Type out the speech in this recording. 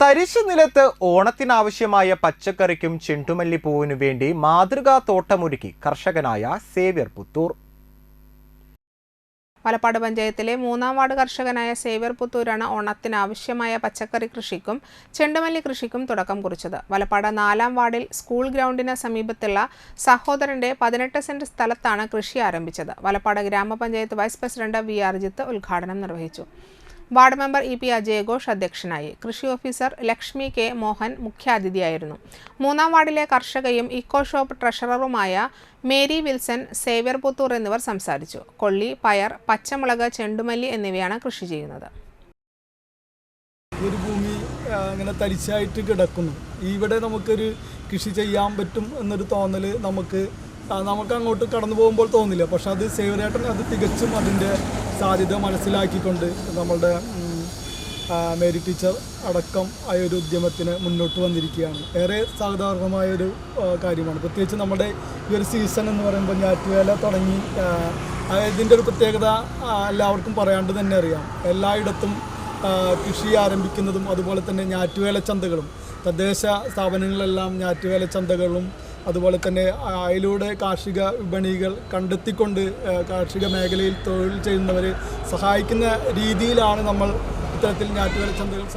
തരിശു നിലത്ത് ഓണത്തിനാവശ്യമായ പച്ചക്കറിക്കും ചെണ്ടുമല്ലിപ്പൂവിനു വേണ്ടി മാതൃകാ തോട്ടമൊരുക്കി കർഷകനായ സേവ്യർ പുത്തൂർ. മലപ്പാട് പഞ്ചായത്തിലെ മൂന്നാം വാർഡ് കർഷകനായ സേവ്യർ പുത്തൂരാണ് ഓണത്തിനാവശ്യമായ പച്ചക്കറി കൃഷിക്കും ചെണ്ടുമല്ലി കൃഷിക്കും തുടക്കം കുറിച്ചത്. മലപ്പാട് നാലാം വാർഡിൽ സ്കൂൾ ഗ്രൗണ്ടിന് സമീപത്തുള്ള സഹോദരന്റെ പതിനെട്ട് സെന്റ് സ്ഥലത്താണ് കൃഷി ആരംഭിച്ചത്. മലപ്പാട് ഗ്രാമപഞ്ചായത്ത് വൈസ് പ്രസിഡന്റ് വി. ആർജിത്ത് ഉദ്ഘാടനം നിർവഹിച്ചു. വാർഡ് മെമ്പർ ഇ പി അജയഘോഷ് അധ്യക്ഷനായി. കൃഷി ഓഫീസർ ലക്ഷ്മി കെ മോഹൻ മുഖ്യാതിഥിയായിരുന്നു. മൂന്നാം വാർഡിലെ കർഷകയും ഇക്കോ ഷോപ്പ് ട്രഷററുമായ മേരി വിൽസൺ സേവ്യർ പുത്തൂർ എന്നിവർ സംസാരിച്ചു. കൊള്ളി പയർ പച്ചമുളക് ചെണ്ടുമല്ലി എന്നിവയാണ് കൃഷി ചെയ്യുന്നത്. ഒരു ഭൂമി അങ്ങനെ തരിച്ചായിട്ട് കിടക്കുന്നു. ഇവിടെ നമുക്കൊരു കൃഷി ചെയ്യാൻ പറ്റും എന്നൊരു തോന്നൽ നമുക്ക് നമുക്ക് അങ്ങോട്ട് കടന്നു പോകുമ്പോൾ തോന്നില്ല. പക്ഷെ അത് സേവരേട്ടൻ അത് തികച്ചും അതിന്റെ സാധ്യത മനസ്സിലാക്കിക്കൊണ്ട് നമ്മളുടെ മേരി ടീച്ചർ അടക്കം ആ ഒരു ഉദ്യമത്തിന് മുന്നോട്ട് വന്നിരിക്കുകയാണ്. ഏറെ സാധാരണമായ ഒരു കാര്യമാണ്. പ്രത്യേകിച്ച് നമ്മുടെ ഈ ഒരു സീസൺ എന്ന് പറയുമ്പോൾ ഞാറ്റുവേല തുടങ്ങി ഇതിന്റെ ഒരു പ്രത്യേകത എല്ലാവർക്കും പറയാണ്ട് തന്നെ അറിയാം. എല്ലായിടത്തും കൃഷി ആരംഭിക്കുന്നതും അതുപോലെ തന്നെ ഞാറ്റുവേല ചന്തകളും തദ്ദേശ സ്ഥാപനങ്ങളെല്ലാം ഞാറ്റുവേല ചന്തകളും അതുപോലെ തന്നെ അതിലൂടെ കാർഷിക വിപണികൾ കണ്ടെത്തിക്കൊണ്ട് കാർഷിക മേഖലയിൽ തൊഴിൽ ചെയ്യുന്നവരെ സഹായിക്കുന്ന രീതിയിലാണ് നമ്മൾ ഇത്തരത്തിൽ ഞാറ്റുവേല ചന്തകൾ